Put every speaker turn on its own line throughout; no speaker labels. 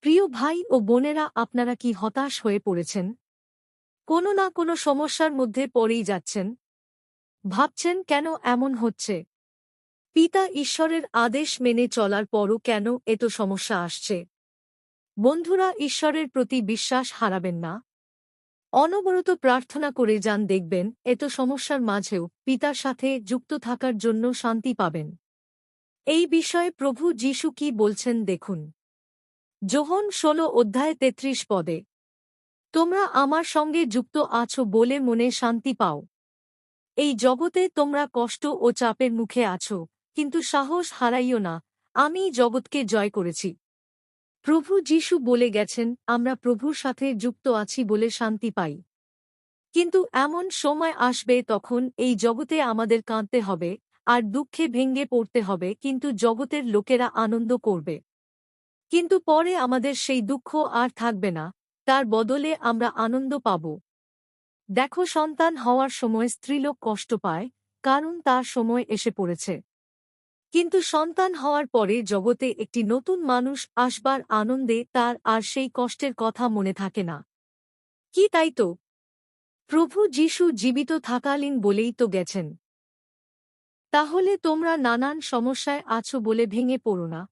প্রিয় ভাই ও বোনেরা, আপনারা কি হতাশ হয়ে পড়েছেন? কোনো না কোনো সমস্যার মধ্যে পড়েই যাচ্ছেন। ভাবছেন কেন এমন হচ্ছে? পিতা ঈশ্বরের আদেশ মেনে চলার পরও কেন এত সমস্যা আসছে? বন্ধুরা, ঈশ্বরের প্রতি বিশ্বাস হারাবেন না। অনবরত প্রার্থনা করে যান, দেখবেন এত সমস্যার মাঝেও পিতার সাথে যুক্ত থাকার জন্য শান্তি পাবেন। এই বিষয়ে প্রভু যীশু কি বলছেন, দেখুন। যোহন ষোলো অধ্যায় তেত্রিশ পদে, তোমরা আমার সঙ্গে যুক্ত আছো বলে মনে শান্তি পাও। এই জগতে তোমরা কষ্ট ও চাপের মুখে আছো, কিন্তু সাহস হারাইও না আমি জগৎকে জয় করেছি। প্রভু যীশু বলে গেছেন, আমরা প্রভুর সাথে যুক্ত আছি বলে শান্তি পাই। কিন্তু এমন সময় আসবে তখন এই জগতে আমাদের কাঁদতে হবে, আর দুঃখে ভেঙ্গে পড়তে হবে, কিন্তু জগতের লোকেরা আনন্দ করবে। কিন্তু পরে আমাদের সেই দুঃখ আর থাকবে না, তার বদলে আমরা আনন্দ পাব। দেখো, সন্তান হওয়ার সময় স্ত্রীলোক কষ্ট পায়, কারণ তার সময় এসে পড়েছে। কিন্তু সন্তান হওয়ার পরে জগতে একটি নতুন মানুষ আসবার আনন্দে তার আর সেই কষ্টের কথা মনে থাকে না। কি তাই তো? প্রভু যীশু জীবিত থাকালীন বলেই তো গেছেন। তাহলে তোমরা নানান সমস্যায় আছো বলে ভেঙে পড়ো না।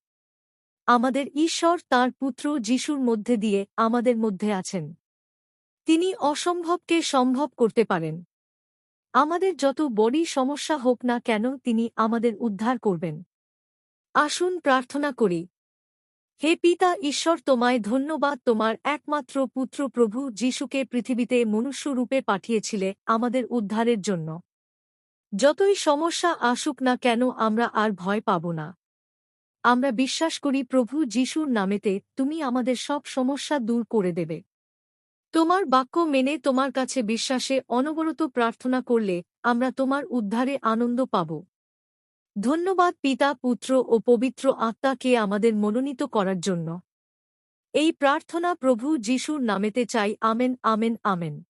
আমাদের ঈশ্বর তার পুত্র যিশুর মধ্যে দিয়ে আমাদের মধ্যে আছেন। তিনি অসম্ভবকে সম্ভব করতে পারেন। আমাদের যত বড়ই সমস্যা হোক না কেন তিনি আমাদের উদ্ধার করবেন। আসুন প্রার্থনা করি। হে পিতা, ঈশ্বর তোমায় ধন্যবাদ, তোমার একমাত্র পুত্র প্রভু যিশুকে পৃথিবীতে মনুষ্যরূপে পাঠিয়েছিলে আমাদের উদ্ধারের জন্য। যতই সমস্যা আসুক না কেন আমরা আর ভয় পাব না। আমরা বিশ্বাস করি প্রভু যিশুর নামেতে তুমি আমাদের সব সমস্যা দূর করে দেবে। তোমার বাক্য মেনে তোমার কাছে বিশ্বাসে অনবরত প্রার্থনা করলে আমরা তোমার উদ্ধারে আনন্দ পাব। ধন্যবাদ পিতা, পুত্র ও পবিত্র আত্মাকে আমাদের মনোনীত করার জন্য। এই প্রার্থনা প্রভু যিশুর নামেতে চাই, আমেন আমেন আমেন।